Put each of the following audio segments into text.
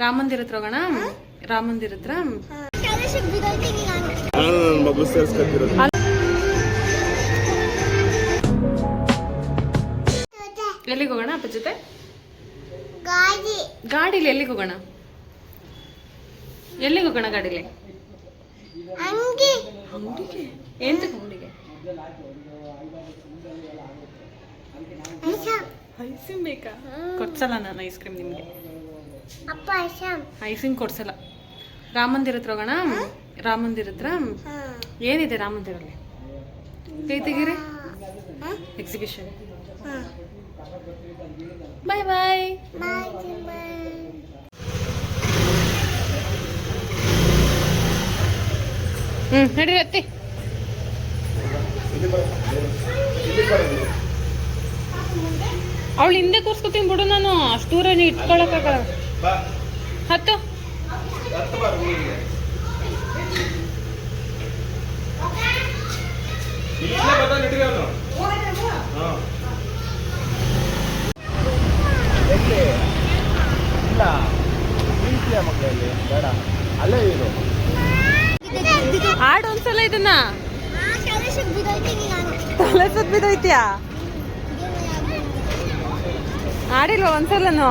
ರಾಮ ಮಂದಿರ ಹತ್ರ ಹೋಗೋಣ? ರಾಮ ಮಂದಿರ ಹತ್ರ? ಮಗು ಸೇರಿಸ್ಕೊತಿರೋದು ಎಲ್ಲಿಗೆ ಹೋಗೋಣ ಅಪ್ಪ ಜೊತೆ? ಗಾಡಿ. ಗಾಡಿಲಿ ಎಲ್ಲಿಗೆ ಹೋಗೋಣ? ಎಲ್ಲಿಗೆ ಹೋಗೋಣ ಗಾಡಿಲಿ? ಅಂಗಿ. ಅಂಗಡಿಗೆ ಏನ್ ಅಂಗಡಿಗೆ ಐಸ್ ಬೇಕಾ? ಕೊಡ್ಸಲ್ಲ ನಾನು ಐಸ್ ಕ್ರೀಮ್ ನಿಮಗೆ. ಅಪ್ಪ ಐಸಮ್. ಐಸಿಂಗ್ ಕೊಡ್ಸಲ್ಲ. ರಾಮ ಮಂದಿರ ಹತ್ರ ಹೋಗೋಣ? ರಾಮ ಮಂದಿರ ಹತ್ರ? ಏನಿದೆ ರಾಮ ಮಂದಿರಲ್ಲಿ ಕೈ ತೆಗೀರಿ ಎಕ್ಸಿಬಿಷನ್ ಬಾಯ್ ಬಾಯ್ ಹ್ಞೂ ನಡೀರಿ ಅತ್ತಿ ಅವಳು ಹಿಂದೆ ಕೂರ್ಸ್ಕೊತೀನಿ ಬಿಡು ನಾನು. ಅಷ್ಟು ದೂರ ಇಟ್ಕೊಳಕ್ಕಾಗಲ್ಲ. ಹತ್ತು. ಇಲ್ಲ ಮಕ್ಕಳಲ್ಲಿ. ಬೇಡ. ಅಲ್ಲೇ ಇರು. ಆಡು ಒಂದ್ಸಲ ಇದನ್ನ. ತಲೆ ಸುತ್ತ ಬಿದ್ದೋಯ್ತಿಯಾ ಆಡಿಲ್ವ ಒಂದ್ಸಲನು?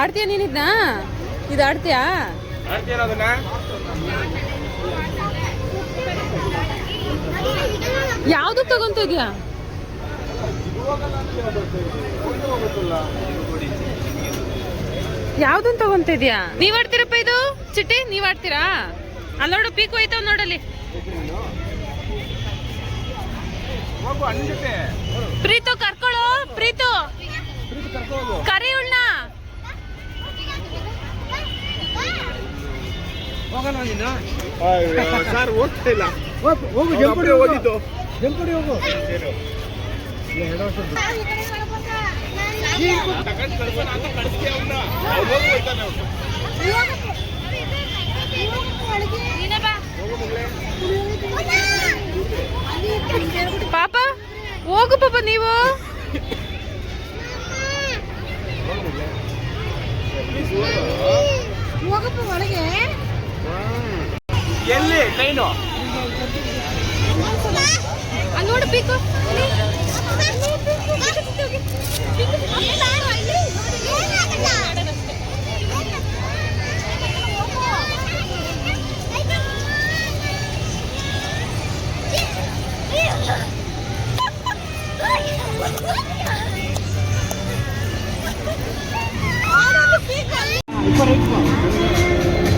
ಆಡ್ತೀಯ ನೀನಿದ್ನ? ಇದು ಆಡ್ತೀಯಾ? ಯಾವ್ದು ತಗೊಂತ ಇದೆಯಾ? ಯಾವ್ದನ್ ತಗೊಂತ ಇದೀಯಾ? ನೀವ್ ಆಡ್ತೀರಪ್ಪ ಇದು? ಚಿಟ್ಟಿ ನೀವ್ ಆಡ್ತೀರಾ? ಅಲ್ಲಿ ನೋಡು ಪೀಕ್ ಹೋಯ್ತಾವ್ ನೋಡಲ್ಲಿ. ಪ್ರೀತು ಕರ್ಕೊಳ್ಳೋ ಪ್ರೀತು. ಕರಿ ಉಳ್ಳ ಹೋಗೋಣ ನೀನು ಸರ್ ಹೋಗ್ತಾ ಇಲ್ಲ. ಹೋಗು ಜಂಪುಡಿ ಜಂಪುಡಿ ಹೋಗು. ಪಾಪ ಹೋಗು ಪಾಪ ನೀವು. ಹೋಗಪ್ಪ ಒಳಗೆ. ಎಲ್ಲಿ ಟ್ರೈನು ನೋಡಬೇಕು ನೋಡು ಪೀಕು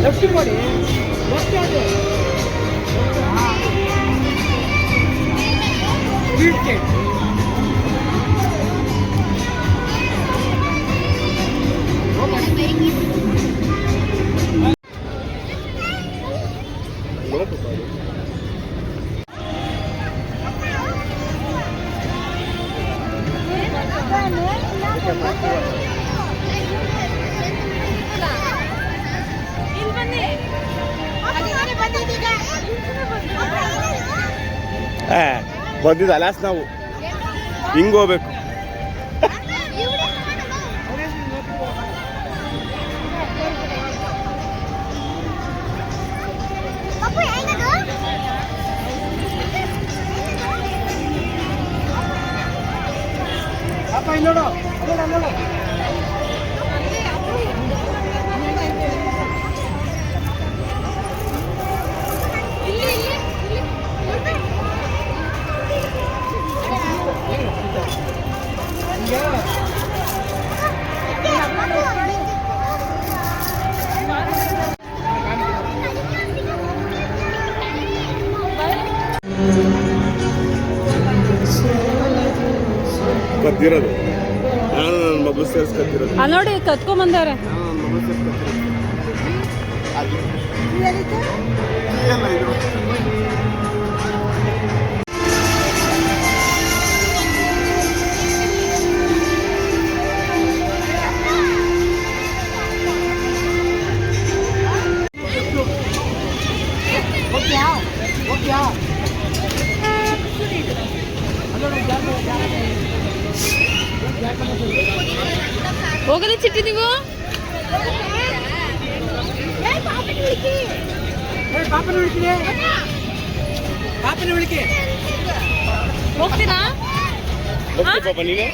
ಲೆಫ್ಟ್ ಮಾಡಿ ಲೆಫ್ಟ್ ಆಗಿ ಇಲ್ಲಿ ಬಂದಿದ್ದು ಅಲಾಸ್ ನಾವು. ಹಿಂಗ್ ಹೋಗ್ಬೇಕು. ಕತ್ತಿರೋದು ನಾನು ನನ್ನ ನೋಡಿ ಕತ್ಕೊಂಡ್ ಬಂದವ್ರೆ વગેરે છીટી દીવો ಪಾಪನ ಉಳಿಕೆ ಪಾಪನ ಉಳಿಕೆ ಹೋಗ್ತೀರಾ ಹೋಗ್ತೀವಿ ಪಾಪ ನೀನು